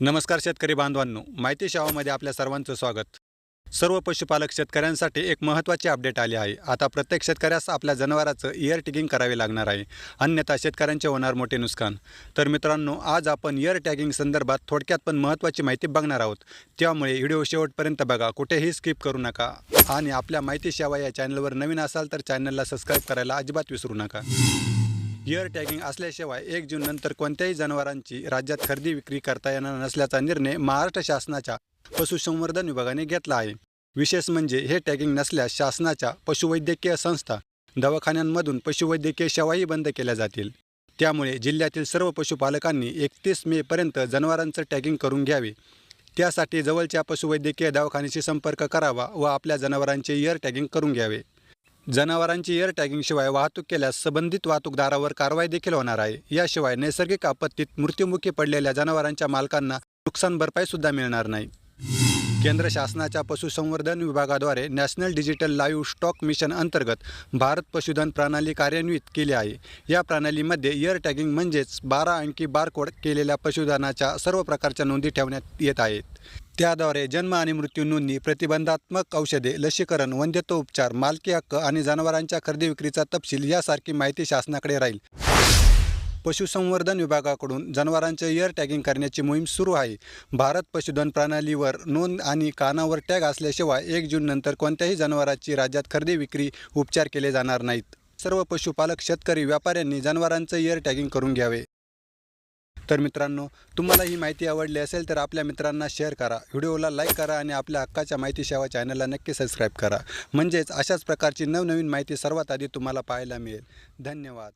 नमस्कार शेतकरी बांधवांनो माहिती सेवामध्ये आपल्या सर्वांचं स्वागत. सर्व पशुपालक शेतकऱ्यांसाठी एक महत्त्वाची अपडेट आली आहे. आता प्रत्येक शेतकऱ्यास आपल्या जनावराचं इयर टॅगिंग करावे लागणार आहे. अन्यथा शेतकऱ्यांचे होणार मोठे नुकसान. तर मित्रांनो आज आपण इयर टॅगिंग संदर्भात थोडक्यात पण महत्त्वाची माहिती बघणार आहोत. त्यामुळे व्हिडिओ शेवटपर्यंत बघा कुठेही स्किप करू नका. आणि आपल्या माहिती सेवा या चॅनलवर नवीन असाल तर चॅनलला सबस्क्राईब करायला अजिबात विसरू नका. इयर टॅगिंग असल्याशिवाय एक जून नंतर कोणत्याही जनावरांची राज्यात खरेदी विक्री करता येणार नसल्याचा निर्णय महाराष्ट्र शासनाच्या पशुसंवर्धन विभागाने घेतला आहे. विशेष म्हणजे हे टॅगिंग नसल्यास शासनाच्या पशुवैद्यकीय संस्था दवाखान्यांमधून पशुवैद्यकीय सेवाही बंद केल्या जातील. त्यामुळे जिल्ह्यातील सर्व पशुपालकांनी एकतीस मेपर्यंत जनावरांचं टॅगिंग करून घ्यावे. त्यासाठी जवळच्या पशुवैद्यकीय दवाखान्याशी संपर्क करावा व आपल्या जनावरांचे इयर टॅगिंग करून घ्यावे. जनावरांची एअर टॅगिंगशिवाय वाहतूक केल्यास संबंधित वाहतूकदारावर कारवाई देखील होणार आहे. याशिवाय नैसर्गिक आपत्तीत मृत्युमुखी पडलेल्या जनावरांच्या मालकांना नुकसान भरपाईसुद्धा मिळणार नाही. केंद्र शासनाच्या पशुसंवर्धन विभागाद्वारे national digital livestock mission अंतर्गत भारत पशुधन प्रणाली कार्यान्वित केली आहे. या प्रणालीमध्ये इयर टॅगिंग म्हणजेच बारा अंकी बारकोड केलेल्या पशुधनाच्या सर्व प्रकारच्या नोंदी ठेवण्यात येत आहेत. त्याद्वारे जन्म आणि मृत्यू नोंदणी प्रतिबंधात्मक औषधे लसीकरण वंध्यत्वोपचार मालकी हक्क आणि जनावरांच्या खरेदी विक्रीचा तपशील यासारखी माहिती शासनाकडे राहील. पशुसंवर्धन विभागाकडून जनावरांचे एअर टॅगिंग करण्याची मोहीम सुरू आहे. भारत पशुधन प्रणालीवर नोंद आणि कानावर टॅग असल्याशिवाय एक जून नंतर कोणत्याही जनावरांची राज्यात खरेदी विक्री उपचार केले जाणार नाहीत. सर्व पशुपालक शेतकरी व्यापाऱ्यांनी जनावरांचं एअर टॅगिंग करून घ्यावे. तर मित्रांनो तुम्हाला ही माहिती आवडली असेल तर आपल्या मित्रांना शेअर करा. व्हिडिओला लाईक करा आणि आपल्या हक्काच्या माहिती सेवा चॅनलला नक्की सबस्क्राईब करा. म्हणजेच अशाच प्रकारची नवनवीन माहिती सर्वात आधी तुम्हाला पाहायला मिळेल. धन्यवाद.